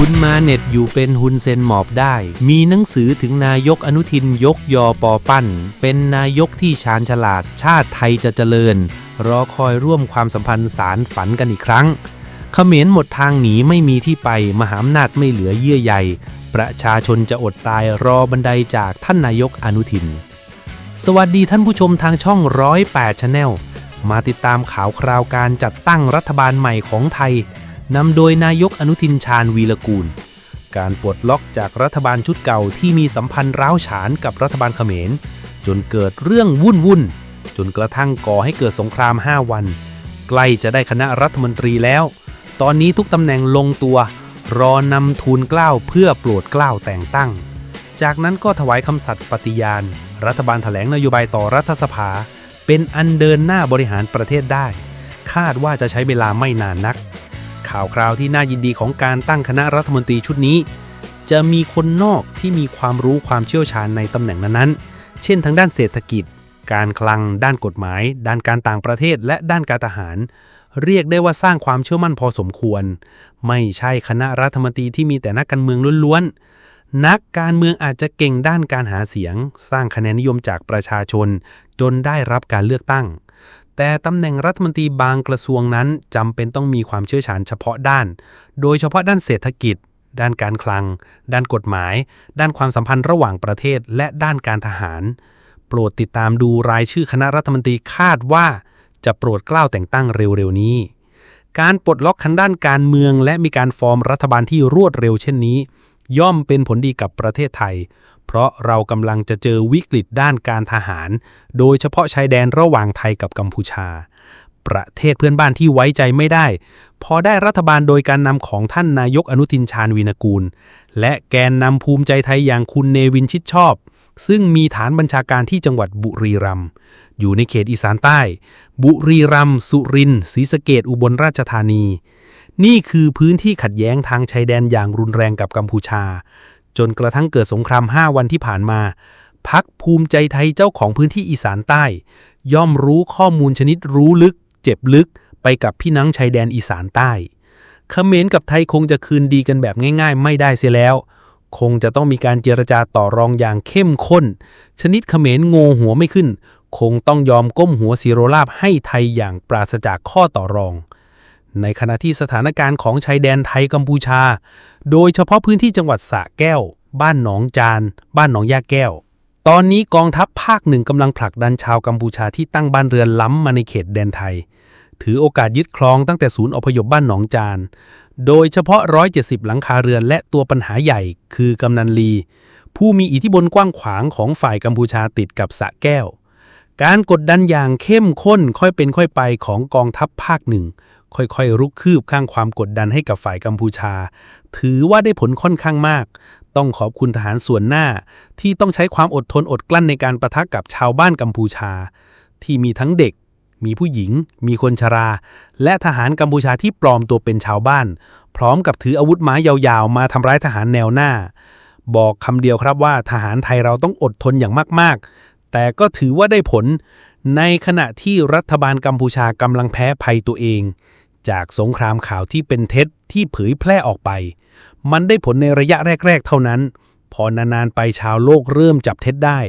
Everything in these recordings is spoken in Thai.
คุณมาเน็ตอยู่เป็นฮุนเซนหมอบได้ มีหนังสือถึงนายกอนุทินยกยอปอปั้น เป็นนายกที่ชาญฉลาด ชาติไทยจะเจริญ รอคอยร่วมความสัมพันธ์สารฝันกันอีกครั้งเขมรหมดทางหนีไม่มีที่ไป มหาอำนาจไม่เหลือเยื่อใยประชาชนจะอดตายรอบันไดจากท่านนายกอนุทิน สวัสดีท่านผู้ชมทางช่องร้อยแปดชาแนลมาติดตามข่าวคราวการจัดตั้งรัฐบาลใหม่ของไทย นำโดยนายกอนุทินชาญวีรกูล การปลดล็อกจากรัฐบาลชุดเก่าที่มีสัมพันธ์ร้าวฉานกับรัฐบาลเขมร จนเกิดเรื่องวุ่นวุ่นจนกระทั่งก่อให้เกิดสงคราม 5 วัน ใกล้จะได้คณะรัฐมนตรีแล้ว ตอนนี้ทุกตำแหน่งลงตัว รอนำทูลเกล้าเพื่อโปรดเกล้าแต่งตั้ง จากนั้นก็ถวายคำสัตย์ปฏิญาณ รัฐบาลแถลงนโยบายต่อรัฐสภา เป็นอันเดินหน้าบริหารประเทศได้ คาดว่าจะใช้เวลาไม่นานนัก ข่าวคราวที่น่ายินดีของการตั้งคณะรัฐมนตรีชุดนี้ จะมีคนนอกที่มีความรู้ความเชี่ยวชาญในตำแหน่งนั้นๆ เช่นทางด้านเศรษฐกิจ การคลัง ด้านกฎหมาย ด้านการต่างประเทศ และด้านการทหาร เรียกได้ว่าสร้างความเชื่อมั่นพอสมควร ไม่ใช่คณะรัฐมนตรีที่มีแต่นักการเมืองล้วนๆ นักการเมืองอาจจะเก่งด้านการหาเสียง สร้างคะแนนนิยมจากประชาชน จนได้รับการเลือกตั้ง แต่ตำแหน่งรัฐมนตรีบางกระทรวงนั้นจำเป็นต้องมีความเชี่ยวชาญเฉพาะด้าน โดยเฉพาะด้านเศรษฐกิจ ด้านการคลัง ด้านกฎหมาย ด้านความสัมพันธ์ระหว่างประเทศ และด้านการทหาร โปรดติดตามดูรายชื่อคณะรัฐมนตรีคาดว่าจะโปรดเกล้าแต่งตั้งเร็วๆนี้ การปลดล็อกคันด้านการเมือง และมีการฟอร์มรัฐบาลที่รวดเร็วเช่นนี้ ย่อมเป็นผลดีกับประเทศไทย เพราะเรากำลังจะเจอวิกฤตด้านการทหาร โดยเฉพาะชายแดนระหว่างไทยกับกัมพูชา ประเทศเพื่อนบ้านที่ไว้ใจไม่ได้ พอได้รัฐบาลโดยการนำของท่านนายกอนุทินชาญวีรกูล และแกนนำภูมิใจไทยอย่างคุณเนวินชิดชอบ ซึ่งมีฐานบัญชาการที่จังหวัดบุรีรัมย์อยู่ในเขตอีสานใต้ บุรีรัมย์สุรินทร์ศรีสะเกดอุบลราชธานี นี่คือพื้นที่ขัดแย้งทางชายแดนอย่างรุนแรงกับกัมพูชา จนกระทั่งเกิดสงคราม 5 วันที่ผ่านมาพักภูมิใจไทยเจ้าของพื้นที่อีสานใต้ ย่อมรู้ข้อมูลชนิดรู้ลึก เจ็บลึกไปกับพี่นังชายแดนอีสานใต้เขมรกับไทยคงจะคืนดีกันแบบง่าย ๆ ไม่ได้เสียแล้ว คงจะต้องมีการเจรจาต่อรองอย่างเข้มข้น ชนิดเขมรโงหัวไม่ขึ้น คงต้องยอมก้มหัวสีโรราบให้ไทยอย่างปราศจากข้อต่อรอง ในขณะที่สถานการณ์ของชายแดนไทยกัมพูชา โดยเฉพาะพื้นที่จังหวัดสระแก้ว บ้านหนองจาน บ้านหนองยาแก้ว ตอนนี้กองทัพภาคหนึ่งกำลังผลักดันชาวกัมพูชาที่ตั้งบ้านเรือนล้ำมาในเขตแดนไทย ถือโอกาสยึดครองตั้งแต่ศูนย์อพยพบ้านหนองจาน โดยเฉพาะ 170 หลังคาเรือนและตัวปัญหาใหญ่คือกำนันลี ผู้มีอิทธิพลกว้างขวางของฝ่ายกัมพูชาติดกับสระแก้ว การกดดันอย่างเข้มข้นค่อยเป็นค่อยไปของกองทัพภาคหนึ่ง ค่อยๆ รุกคืบข้างความกดดันให้กับฝ่ายกัมพูชา ถือว่าได้ผลค่อนข้างมาก ต้องขอบคุณทหารส่วนหน้า ที่ต้องใช้ความอดทนอดกลั้นในการประทะกับชาวบ้านกัมพูชา ที่มีทั้งเด็ก มีผู้หญิง มีคนชรา และทหารกัมพูชาที่ปลอมตัวเป็นชาวบ้าน พร้อมกับถืออาวุธไม้ยาวๆ มาทำร้ายทหารแนวหน้า บอกคำเดียวครับว่าทหารไทยเราต้องอดทนอย่างมากๆ แต่ก็ถือว่าได้ผลในขณะที่รัฐบาลกัมพูชากำลังแพ้ภัยตัวเอง จากสงครามข่าวที่เป็นเท็จที่เผยแพร่ออกไป มันได้ผลในระยะแรก ๆ เท่านั้น พอนานๆไปชาวโลกเริ่มจับเท็จได้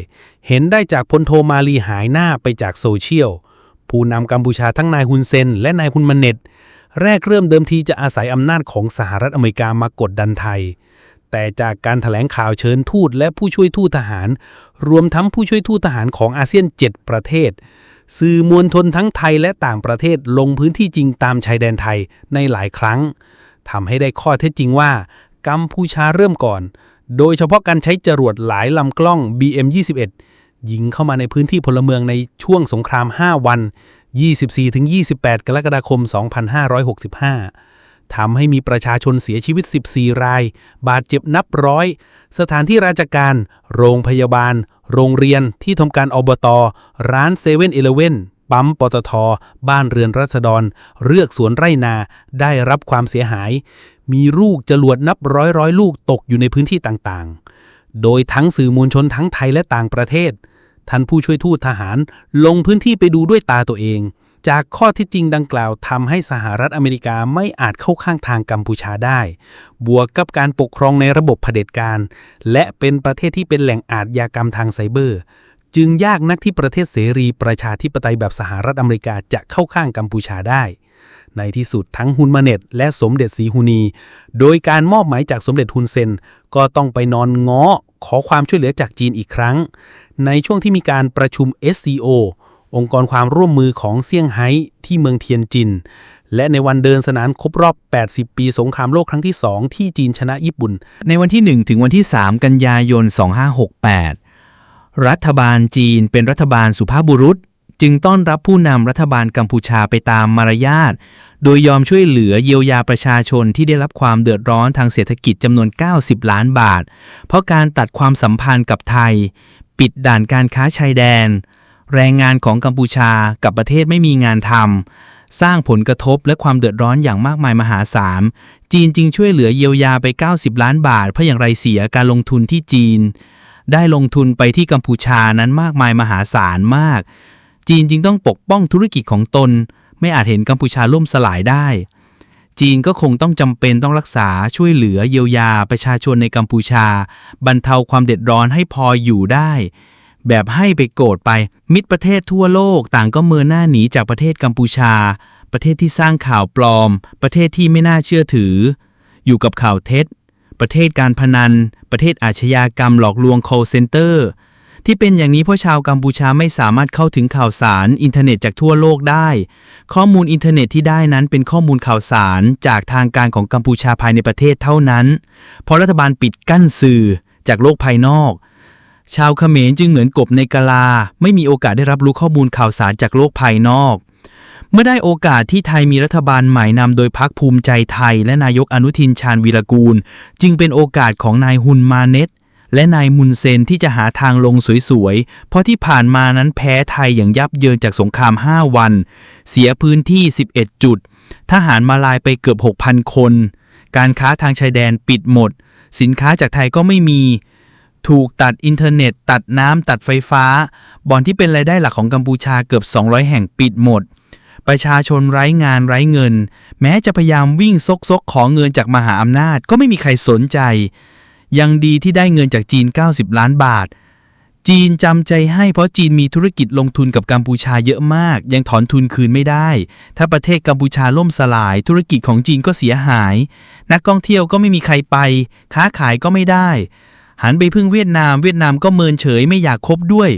เห็นได้จากพลโทมาลีหายหน้าไปจากโซเชียล ผู้นำกัมพูชาทั้งนายฮุนเซน และนายฮุนมันเน็ต แรกเริ่มเดิมทีจะอาศัยอำนาจของสหรัฐอเมริกามากดดันไทยแต่จากการถแถลงข่าวเชิญทูตและผู้ช่วยทูตทหาร รวมทั้งผู้ช่วยทูตทหารของอาเซียน 7 ประเทศ สื่อมวลชนทั้งไทยและต่างประเทศลงพื้นที่จริงตามชายแดนไทยในหลายครั้งทำให้ได้ข้อเท็จจริงว่า กัมพูชาเริ่มก่อน โดยเฉพาะการใช้จรวดหลายลำกล้อง BM21 ยิงเข้ามาในพื้นที่พลเมืองในช่วงสงคราม 5 วัน 24-28 กรกฎาคม 2565 ทำให้มีประชาชนเสียชีวิต 14 ราย บาดเจ็บนับร้อย สถานที่ราชการ โรงพยาบาล โรงเรียน ที่ทำการอบต ร้านเซเว่นอีเลเว่นปั๊มปตท บ้านเรือนรัษฎรเรือกสวนไร่นา ได้รับความเสียหาย มีลูกจรวดนับร้อยร้อยลูกตกอยู่ในพื้นที่ต่างๆ โดยทั้งสื่อมวลชนทั้งไทยและต่างประเทศ ท่านผู้ช่วยทูตทหารลงพื้นที่ไปดูด้วยตาตัวเอง จากข้อที่จริงดังกล่าวทำให้สหรัฐอเมริกาไม่อาจเข้าข้างทางกัมพูชาได้ บวกกับการปกครองในระบบเผด็จการ และเป็นประเทศที่เป็นแหล่งอาชญากรรมทางไซเบอร์ จึงยากนักที่ประเทศเสรีประชาธิปไตยแบบสหรัฐอเมริกาจะเข้าข้างกัมพูชาได้ ในที่สุดทั้งฮุนมาเน็ตและสมเด็จสีฮูนี โดยการมอบหมายจากสมเด็จฮุนเซนก็ต้องไปนอนง้อขอความช่วยเหลือจากจีนอีกครั้ง ในช่วงที่มีการประชุม SCO องค์กรความร่วมมือของเซี่ยงไฮ้ที่เมืองเทียนจิน และในวันเดินสนานครบรอบ 80 ปีสงครามโลกครั้งที่ 2 ที่จีนชนะญี่ปุ่น ในวันที่ 1 ถึงวันที่ 3 กันยายน 2568 รัฐบาลจีนเป็นรัฐบาลสุภาพบุรุษ จึงต้อนรับผู้นำรัฐบาลกัมพูชาไปตามมารยาท โดยยอมช่วยเหลือเยียวยาประชาชนที่ได้รับความเดือดร้อนทางเศรษฐกิจจำนวน 90 ล้านบาท เพราะการตัดความสัมพันธ์กับไทย ปิดด่านการค้าชายแดน แรงงานของกัมพูชากับประเทศไม่มีงานทำสร้างผลกระทบและความเดือดร้อนอย่างมากมายมหาศาล จีนจึงช่วยเหลือเยียวยาไป 90 ล้านบาท เพราะอย่างไรเสียการลงทุนที่จีน ได้ลงทุนไปที่กัมพูชานั้นมากมายมหาศาลมาก จีนจึงต้องปกป้องธุรกิจของตน ไม่อาจเห็นกัมพูชาล่มสลายได้ จีนก็คงต้องจำเป็นต้องรักษาช่วยเหลือเยียวยาประชาชนในกัมพูชา บรรเทาความเดือดร้อนให้พออยู่ได้ แบบให้ไปโกรธไป มิตรประเทศทั่วโลกต่างก็เมินหน้าหนีจากประเทศกัมพูชา ประเทศที่สร้างข่าวปลอม ประเทศที่ไม่น่าเชื่อถือ อยู่กับข่าวเท็จ ประเทศการพนัน ประเทศอาชญากรรมหลอกลวง call center ที่เป็นอย่างนี้เพราะชาวกัมพูชาไม่สามารถเข้าถึงข่าวสารอินเทอร์เน็ตจากทั่วโลกได้ ข้อมูลอินเทอร์เน็ตที่ได้นั้นเป็นข้อมูลข่าวสารจากทางการของกัมพูชาภายในประเทศเท่านั้น เพราะรัฐบาลปิดกั้นสื่อจากโลกภายนอก ชาวเขมรจึงเหมือนกบในกะลา ไม่มีโอกาสได้รับรู้ข้อมูลข่าวสารจากโลกภายนอก เมื่อได้โอกาสที่ไทยมีรัฐบาลใหม่นำโดยพักภูมิใจไทย และนายกอนุทินชาญวีรกูล จึงเป็นโอกาสของนายฮุนมาเน็ตและนายมุนเซนที่จะหาทางลงสวยๆ เพราะที่ผ่านมานั้นแพ้ไทยอย่างยับเยินจากสงคราม 5 วัน เสียพื้นที่ 11 จุด ทหารมาลายไปเกือบ 6,000 คน การค้าทางชายแดนปิดหมด สินค้าจากไทยก็ไม่มี ถูกตัดอินเทอร์เน็ต ตัดน้ำตัดไฟฟ้า บ่อนที่เป็นรายได้หลักของกัมพูชาเกือบ 200 แห่งปิดหมด ประชาชนไร้งานไร้เงิน แม้จะพยายามวิ่งซกซกขอเงินจากมหาอำนาจก็ไม่มีใครสนใจ ยังดีที่ได้เงินจากจีน 90 ล้านบาท จีนจำใจให้เพราะจีนมีธุรกิจลงทุนกับกัมพูชาเยอะมาก ยังถอนทุนคืนไม่ได้ ถ้าประเทศกัมพูชาล่มสลาย ธุรกิจของจีนก็เสียหาย นักท่องเที่ยวก็ไม่มีใครไป ค้าขายก็ไม่ได้ หันไปพึ่งเวียดนาม เวียดนามก็เมินเฉยไม่อยากคบด้วย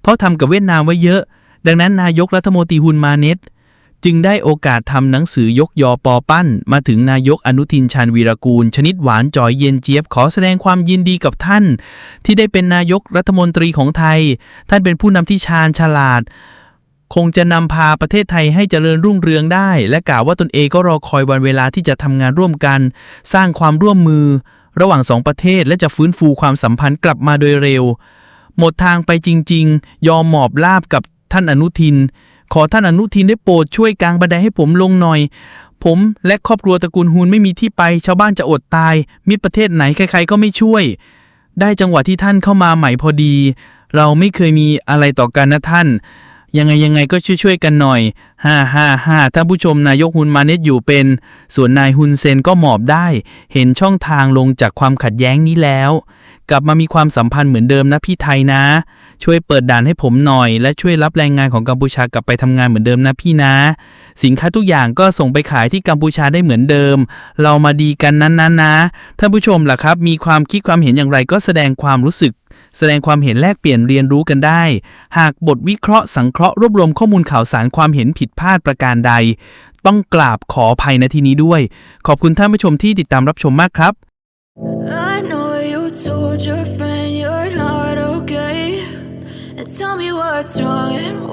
เพราะทำกับเวียดนามไว้เยอะ ดังนั้นนายกรัฐมนตรีฮุนมาเน็ตจึงได้โอกาสทำหนังสือยกยอปอปั้น มาถึงนายกอนุทินชาญวีรกูล ชนิดหวานจอยเย็นเจี๊ยบขอแสดงความยินดีกับท่าน ที่ได้เป็นนายกรัฐมนตรีของไทย ท่านเป็นผู้นำที่ชาญฉลาด คงจะนำพาประเทศไทยให้เจริญรุ่งเรืองได้ และกล่าวว่าตนเองก็รอคอยวันเวลาที่จะทำงานร่วมกัน สร้างความร่วมมือ ระหว่างสองประเทศและจะฟื้นฟูความสัมพันธ์กลับมาโดยเร็ว หมดทางไปจริง ๆ ยอมหมอบลาบกับท่านอนุทิน ขอท่านอนุทินได้โปรดช่วยกางบันไดให้ผมลงหน่อย ผมและครอบครัวตระกูลฮูนไม่มีที่ไป ชาวบ้านจะอดตาย มิตรประเทศไหนใครๆก็ไม่ช่วย ได้จังหวะที่ท่านเข้ามาใหม่พอดี เราไม่เคยมีอะไรต่อกันนะท่าน ยังไงยังไงก็ช่วยๆกันหน่อยฮ่าฮ่าฮ่าท่านผู้ชมนายกฮุนมาเน็ตอยู่เป็น ส่วนนายฮุนเซนก็หมอบได้ เห็นช่องทางลงจากความขัดแย้งนี้แล้ว กลับมามีความสัมพันธ์เหมือนเดิมนะพี่ไทยนะ ช่วยเปิดด่านให้ผมหน่อย และช่วยรับแรงงานของกัมพูชากลับไปทำงานเหมือนเดิมนะพี่นะ สินค้าทุกอย่างก็ส่งไปขายที่กัมพูชาได้เหมือนเดิม เรามาดีกันนั้นนะนะท่านผู้ชมล่ะครับ มีความคิดความเห็นอย่างไรก็แสดงความรู้สึก แสดงความเห็นแลกเปลี่ยนเรียนรู้กันได้ หากบทวิเคราะห์สังเคราะห์รวบรวมข้อมูลข่าวสารความเห็นผิดพลาดประการใด ต้องกราบขออภัยในที่นี้ด้วย ขอบคุณท่านผู้ชมที่ติดตามรับชมมากครับ what's wrong